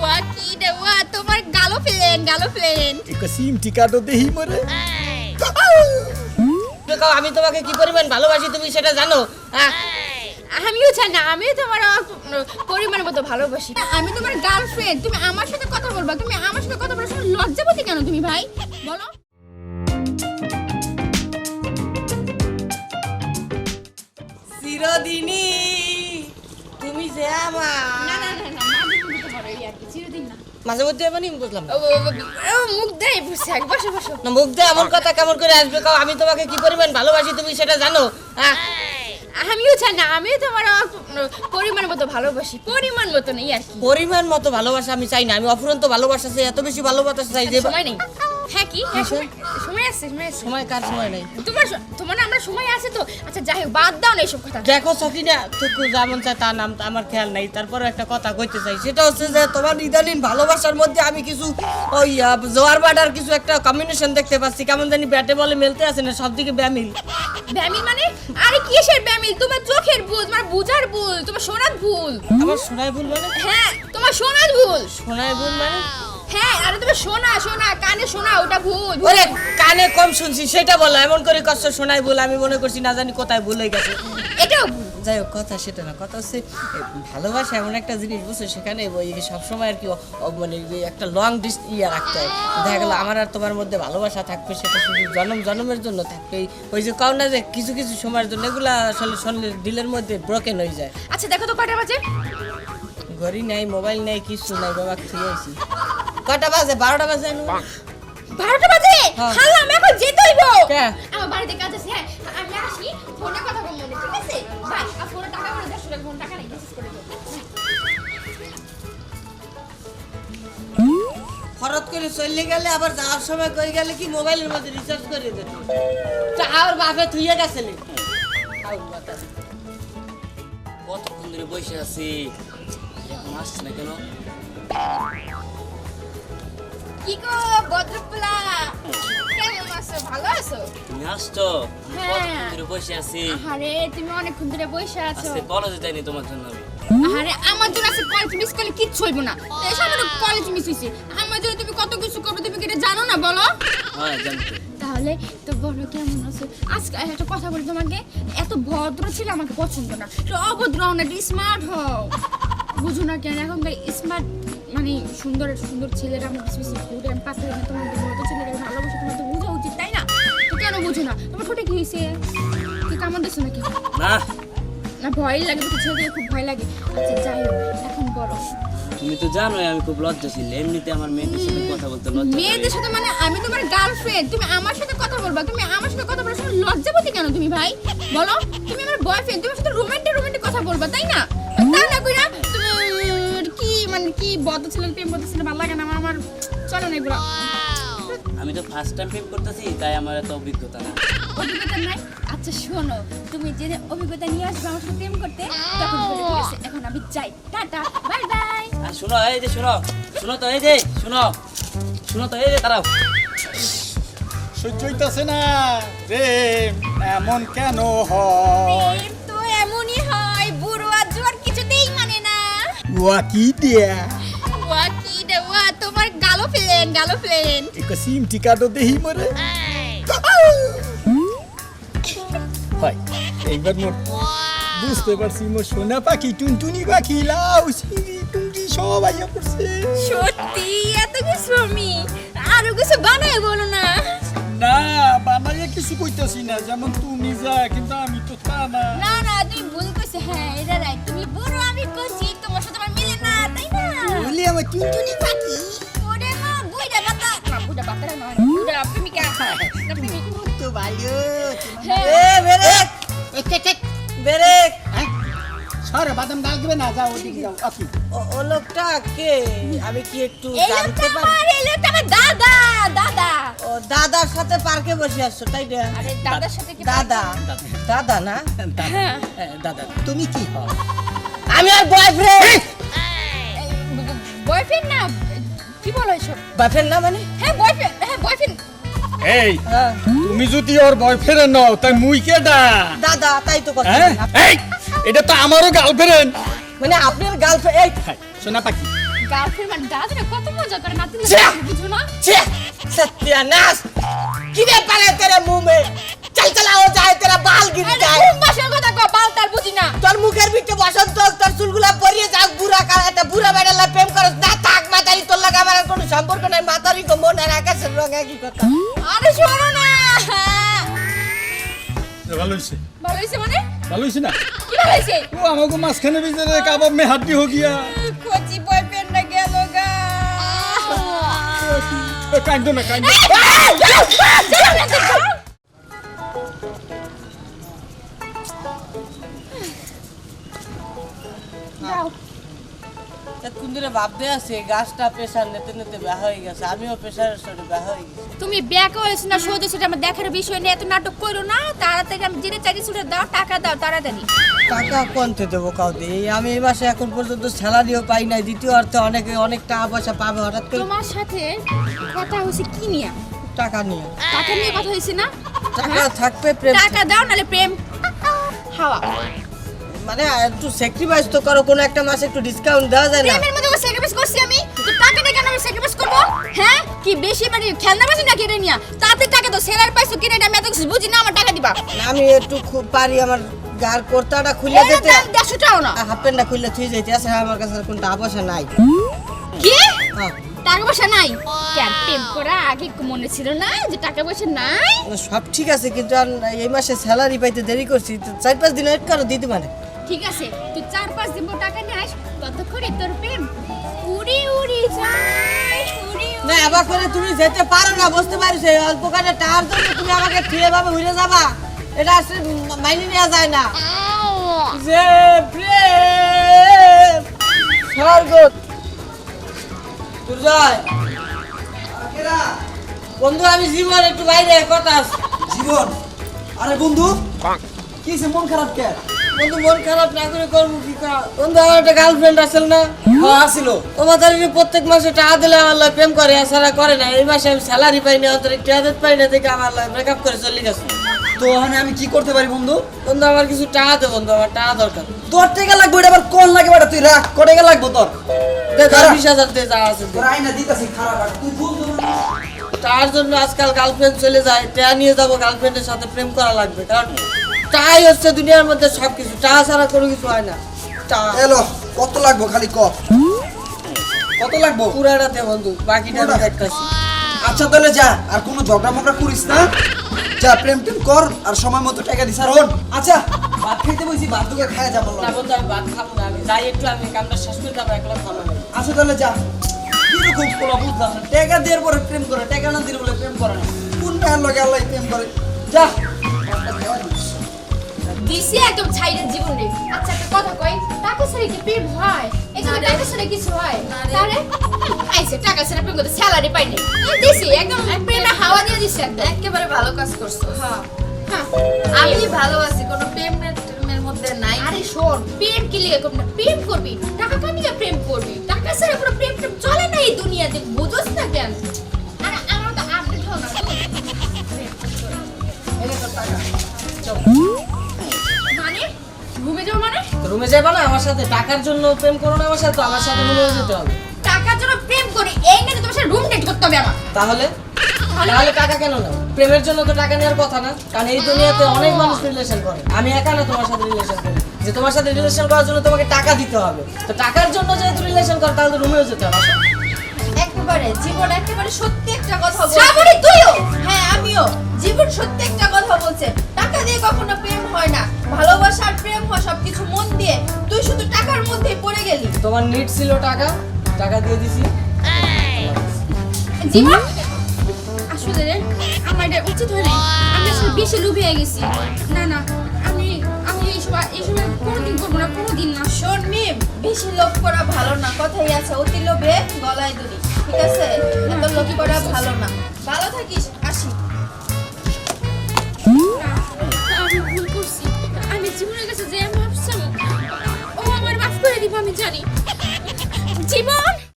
ওয়া কি রে ওয়া তোমার গালো প্লেন গালো প্লেন একটা সিম টিকাটো দেহি মরে। কাও আমি তোমাকে কি পরিমাণ ভালোবাসি তুমি সেটা জানো? আমিও জানি না আমিও তোমার পরিমাণ মতো ভালোবাসি। আমি তোমার গার্লফ্রেন্ড তুমি আমার সাথে কথা বলবা তুমি আমার সাথে কথা বলার সময় লজ্জাবতী কেন তুমি ভাই? বলো। চিরদিনই তুমি যে আমার। মাঝে মধ্যে এমন বুঝলাম মুখ দেয় এক বসে বসো। না, মুখ দেয় এমন কথা কেমন করে আসবে? কাও আমি তোমাকে কি পরিমাণ ভালোবাসি তুমি সেটা জানো? হ্যাঁ? আমিও জানি না আমিও তোমার পরিমাণ মতো ভালোবাসি পরিমাণ মতো নেই আর কি। পরিমাণ মতো ভালোবাসা আমি চাই না আমি অফুরন্ত ভালোবাসা চাই এত বেশি ভালোবাসা চাই যে সময় নেই। হ্যাঁ কি? হ্যাঁ সময় সময় আছে সময় আছে সময় কার সময় নেই? তোমার তোমার আমরা সময় আছে তো। আচ্ছা যাই হোক বাদ দাও না এইসব কথা। দেখো সকিনা তুকু যেমন চায় তার নাম আমার খেয়াল নাই। তারপরে একটা কথা কইতে চাই। সেটা হচ্ছে যে তোমার ইদানিং ভালোবাসার মধ্যে আমি কিছু ওই জোয়ার বাটার কিছু একটা কম্বিনেশন দেখতে পাচ্ছি। কেমন জানি ব্যাটে বলে মেলতে আছে না সব দিকে ব্যামিল। ব্যামিল মানে? আরে কিসের ব্যামিল? তোমার চোখের ভুল তোমার বুঝার ভুল তোমার শোনার ভুল। আমার শোনায় ভুল মানে? হ্যাঁ তোমার শোনার ভুল। শোনায় ভুল মানে? হ্যাঁ আরে তুমি শোনা শোনা কানে শোনা ওটা ভুল ভুল। ওরে কানে কম শুনছি সেটা বলো এমন করে কষ্ট শোনায় ভুল আমি মনে করছি না জানি কোথায় ভুল হয়ে গেছে। এটাও ভুল। যাই হোক কথা সেটা না কথা হচ্ছে ভালোবাসা এমন একটা জিনিস বুঝছ সেখানে ওই সবসময় আর কি মানে একটা লং ডিস্ট ইয়ে রাখতে হয়। দেখা গেলো আমার আর তোমার মধ্যে ভালোবাসা থাকবে সেটা শুধু জন্ম জন্মের জন্য থাকবে। ওই যে কাউ না যে কিছু কিছু সময়ের জন্য এগুলা আসলে শুনলে দিলের মধ্যে ব্রোকেন হয়ে যায়। আচ্ছা দেখো তো কয়টা বাজে। ঘড়ি নাই মোবাইল নাই কিছু নাই বাবা খেয়ে আছি কটা বাজে? বারোটা বাজে নু? বারোটা বাজে? হ্যাঁ। হাল্লা আমি এখন যেতে হইব। কে? আমার বাড়িতে কাজ আছে হ্যাঁ। আমি আসি ফোনে কথা বলব ঠিক আছে? বাই আর ফোনে টাকা করে দেড়শো টাকা ফোন টাকা নেই মেসেজ করে দেবো। হঠাৎ করে চলে গেলে আবার যাওয়ার সময় কই গেলে কি মোবাইলের মধ্যে রিচার্জ করে দিত আর বাপে থুইয়ে গেছে। কতক্ষণ ধরে বসে আছি? এখন আসছে না কেন? কি গো কেমন আছো? ভালো আছো? তুমি আসছো? হ্যাঁ। কতক্ষণ বসে আছি? আরে তুমি অনেকক্ষণ ধরে বসে আছো। আজকে কলেজে যাইনি তোমার জন্য আমি। আরে আমার জন্য কলেজ মিস করলে কিচ্ছু হইব না। কলেজ মিস হইছে। আমার জন্য তুমি কত কিছু করো তুমি কি জানো না বলো? হ্যাঁ তাহলে তো বলো কেমন আছো? আজকে একটা কথা বলি তোমাকে। এত ভদ্র ছিল আমাকে পছন্দ না। অভদ্র না স্মার্ট হও। বুঝো না কেন এখনকার স্মার্ট মানে সুন্দর সুন্দর ছেলেরা আমার বেশি বেশি ঘুরে আমি না তোমার ভদ্র ছেলেরা ভালোবাসে তোমার তো বোঝা উচিত তাই না? তো কেন বুঝো না? তোমার ঠোঁটে কি হয়েছে? কি কামড় দিছো নাকি? না। না ভয় লাগে তো ছেলেদের খুব ভয় লাগে। আচ্ছা যাই হোক এখন বলো। তুমি তো জানোই আমি খুব লজ্জাশীল এমনিতে আমার মেয়েদের সাথে কথা বলতে লজ্জা। মেয়েদের সাথে মানে আমি তোমার গার্লফ্রেন্ড তুমি আমার সাথে কথা বলবা তুমি আমার সাথে কথা বলার সময় লজ্জাবতী কেন তুমি ভাই? বলো তুমি আমার বয়ফ্রেন্ড তুমি সাথে রোমান্টিক রোমান্টিক কথা বলবা তাই না? কি মানে কি বদ ছিলেন প্রেম বদ ছিলেন ভালো লাগে না? আমার আমার চলো না এগুলো। আমি তো ফার্স্ট টাইম প্রেম করতেছি তাই আমার এত অভিজ্ঞতা না। অভিজ্ঞতা নাই? আচ্ছা শোনো তুমি যে অভিজ্ঞতা নিয়ে আসবে আমার সাথে প্রেম করতে? তখন বলে, ঠিক আছে এখন আমি যাই। Tata bye bye. আর শোনো এই যে শোনো শোনো তো এই যে শোনো শোনো তো এই যে তারাও সহ্য হইতাছে না প্রেম এমন কেন হয়? ওয়া কি দিয়া ওয়া কি রে ওয়া তোমার গালো প্লেন গালো প্লেন একটা সিম টিকাটো দেহি মরে হয় এইবার মোর বুঝতে পারছি মোর সোনা পাখি টুনটুনি পাখি লাউ সিঁড়ি টুনটি সব আইয়া পড়ছে সত্যি এত কিছু আমি আরও কিছু বানায় বলো না না বানাইয়া কিছু কইতাছি না যেমন তুমি যা কিন্তু আমি তো তা না না না তুমি ভুল কইছো হ্যাঁ এটা রাইট তুমি বুড়ো আমি কইছি বলি আমার টুনটুনি পাখি? ওরে মা বুইড়া বাতা না বুইড়া বাতা না বুইড়া প্রেমিকা। না প্রেমিক তো ভালো। হ্যাঁ এ বেরেক। বেরেক। সরে বাদাম ডাল দিবে না? যাও ওদিকে যাও। আপনি ও- লোকটা কে? আমি কি একটু জানতে পারি? আমার এই লোকটা আমার দাদা দাদা। ও দাদার সাথে পার্কে বসে আসছো তাই না? আরে দাদার সাথে কি দাদা। দাদা না? হ্যাঁ। দাদা তুমি কি হও? আমি আর বয়ফ্রেন্ড বয়ফ্রেন্ড না কি বলো বয়ফ্রেন্ড না মানে? হ্যাঁ বয়ফ্রেন্ড হ্যাঁ বয়ফ্রেন্ড এই হ্যাঁ। তুমি যদি ওর বয়ফ্রেন্ড নও তাই মুই কে দা দাদা তাই তো কথা হ্যাঁ? এই এটা তো আমারও গার্লফ্রেন্ড মানে আপনার গার্লফ্রেন্ড এই। সোনা পাখি। চল চল আও তেরা বাল গির যায় কথা কো বাল তার তোর মুখের ভিতরে বসন্ত তোর চুলগুলা পরিয়ে যাক বুড়া কালাতে বুড়া বেড়ালা সম্পর্ক নাই মাতারি মন আর আকাশের রং একই কথা। আরে শোনো না। ভালো হয়েছে ভালো হয়েছে মানে? ভালো হয়েছে না? কি ভালো হয়েছে ও আমাকে মাঝখানে ভিতরে কাবাব মে হাড্ডি হো গিয়া। কোচি বয়ফ্রেন্ড না গেল গা। কান্দো না কান্দো। কোন দিনে ভাবতে আছে গাছটা প্রেশার নিতে নিতে ব্যাহ হয়ে গেছে আমিও প্রেশারের সাথে ব্যাহ হয়ে গেছি। তুমি ব্যাক হয়েছো না সোজা সেটা আমার দেখার বিষয় নিয়ে এত নাটক করো না তাড়াতাড়ি আমি জেনে চাকরি ছুটে দাও টাকা দাও তাড়াতাড়ি টাকা কোনতে দেবো এই আমি এই মাসে এখন পর্যন্ত স্যালারিও পাই নাই দ্বিতীয় অর্থে অনেকে অনেক টাকা পয়সা পাবে হঠাৎ করে। তোমার সাথে কথা হয়েছে কি নিয়ে? টাকা নিয়ে। টাকা নিয়ে কথা হয়েছে না? টাকা থাকবে প্রেম। টাকা দাও নালে প্রেম। হাওয়া। মানে একটু স্যাক্রিফাইস তো করো কোনো একটা মাসে একটু ডিসকাউন্ট দেওয়া যায় না। প্রেমের মধ্যে স্যাক্রিফাইস করছি আমি? তো টাকা দিয়ে কেন আমি স্যাক্রিফাইস করব? হ্যাঁ? কি বেশি মানে খেলনা বাজি না কিনে নিয়া? তাতে টাকা তো সেলার পাইছো কিনে এটা আমি এত কিছু বুঝি না আমার টাকা দিবা। আমি একটু খুব পারি আমার গার কোর্তাটা খুলে দিতে দেড়শো না। হাফ প্যান্টটা খুললে থুই যাইতে আছে আমার কাছে কোনো টাকা পয়সা নাই। কি? হ্যাঁ। টাকা পয়সা নাই? কেন প্রেম করা আগে মনে ছিল না যে টাকা পয়সা নাই? সব ঠিক আছে কিন্তু এই মাসে স্যালারি পাইতে দেরি করছি চার পাঁচ দিন ওয়েট করো দিতে মানে ঠিক আছে তুই চার পাঁচ দিন পর টাকা নিয়ে আস ততক্ষণে তোর প্রেম উড়ি উড়ি যায় উড়ি না আবার করে তুমি যেতে পারো না বুঝতে পারিস এই অল্প কাজে টাকার জন্য তুমি আমাকে ফিরে ভাবে উড়ে যাবা। এটা আসলে মাইনে নেওয়া যায় না। যে প্রেম স্বর্গ দুর্জয়। বন্ধু আমি জীবন একটু বাইরে কথা জীবন? আরে বন্ধু কি সে মন খারাপ কে বন্ধু মন খারাপ না করে করব কি বন্ধু আমার একটা গার্লফ্রেন্ড আসল না? হ্যাঁ আসিল। তোমার তারিখে প্রত্যেক মাসে টাকা দিলে আমার লাগে প্রেম করে এছাড়া করে না। এই মাসে আমি স্যালারি পাই না অতিরিক্ত আদত পাই না দেখে আমার লাগে ব্রেকআপ করে চলে গেছে। তো ওখানে আমি কি করতে পারি বন্ধু? বন্ধু আমার কিছু টাকা দে বন্ধু আমার টাকা দরকার। তোর টাকা লাগবে এটা আবার কোন লাগে বেটা তুই? রাখ ক টাকা লাগবে তোর? দে বিশ হাজার দে যা আছে তোর আইনা দিতাছি খারাপ তুই বন্ধু তার জন্য আজকাল গার্লফ্রেন্ড চলে যায় টাকা নিয়ে যাব গার্লফ্রেন্ডের সাথে প্রেম করা লাগবে। কারণ টাই হচ্ছে দুনিয়ার মধ্যে সব কিছু চা ছাড়া কোনো কিছু হয় না। এলো কত লাগবো খালি ক? কত লাগবো? পুরাটা দে বন্ধু বাকিটা আমি দেখতেছি। আচ্ছা তাহলে যা আর কোনো ঝগড়া মগড়া করিস না। যা প্রেম টেম কর আর সময় মতো টাকা দিস আর হন। আচ্ছা ভাত খাইতে বসি ভাত তোকে খাওয়া যাব না বন্ধু আমি ভাত খাব না আমি যাই একটু আমি কামটা শেষ করে যাব একলা খাব। আচ্ছা তাহলে যা। কীরকম পোলা বুঝলাম না। টাকা দেওয়ার পরে প্রেম করে টাকা না দিলে বলে প্রেম করে না। কোন টাকার লগে আল্লাহ প্রেম করে? যা। দিছি একদম ছাইরের জীবনে আচ্ছা একটা কথা কই টাকা ছাড়া কি প্রেম হয়? যে টাকা ছাড়া কিছু হয়? তারে? আইছে টাকা ছাড়া প্রেম করতে স্যালারি পাইনি দিছি একদম প্রেমে হাওয়া দিয়ে দিছি একেবারে ভালো কাজ করছ। হ্যাঁ। হ্যাঁ আমি ভালো আছি কোনো প্রেমের মধ্যে নাই। আরে শোন প্রেম কি লিগে করবি না? প্রেম করবি টাকা কামিয়ে প্রেম করবি। টাকা ছাড়া কোনো প্রেম চলে না এই দুনিয়াতে বুঝোস না কেন? রুমে যাব না আমার সাথে টাকার জন্য প্রেম করো না আমার সাথে তো আমার সাথে রুমে যেতে হবে। টাকার জন্য প্রেম করি এই নিয়ে তোমার সাথে রুম ডেট করতে হবে আমার। তাহলে? তাহলে টাকা কেন নাও প্রেমের জন্য তো টাকা নেওয়ার কথা না কারণ এই দুনিয়াতে অনেক মানুষ রিলেশন করে। আমি একা না তোমার সাথে রিলেশন করি। যে তোমার সাথে রিলেশন করার জন্য তোমাকে টাকা দিতে হবে। তো টাকার জন্য যেহেতু রিলেশন কর তাহলে রুমেও যেতে হবে আসো। একেবারে জীবন একেবারে সত্যি একটা কথা বলছে। শ্রাবণী তুইও? হ্যাঁ আমিও। জীবন সত্যি একটা কথা বলছে। টাকা দিয়ে কখনো প্রেম হয় না। তোমার নিট ছিল টাকা টাকা দিয়ে দিছি। জীবন আসলে রে আমার এটা উচিত হয় আমি আসলে বেশি লুবি গেছি। না না আমি আমি এইসব এইসব কোনোদিন করব না কোনোদিন না। শোন মিম বেশি লোভ করা ভালো না। কথাই আছে অতি লোভে গলায় দড়ি ঠিক আছে? এত লোভ করা ভালো না। ভালো থাকিস আসি। আমি ভুল করছি। আমি জীবনের কাছে যে আমি জানি। জীবন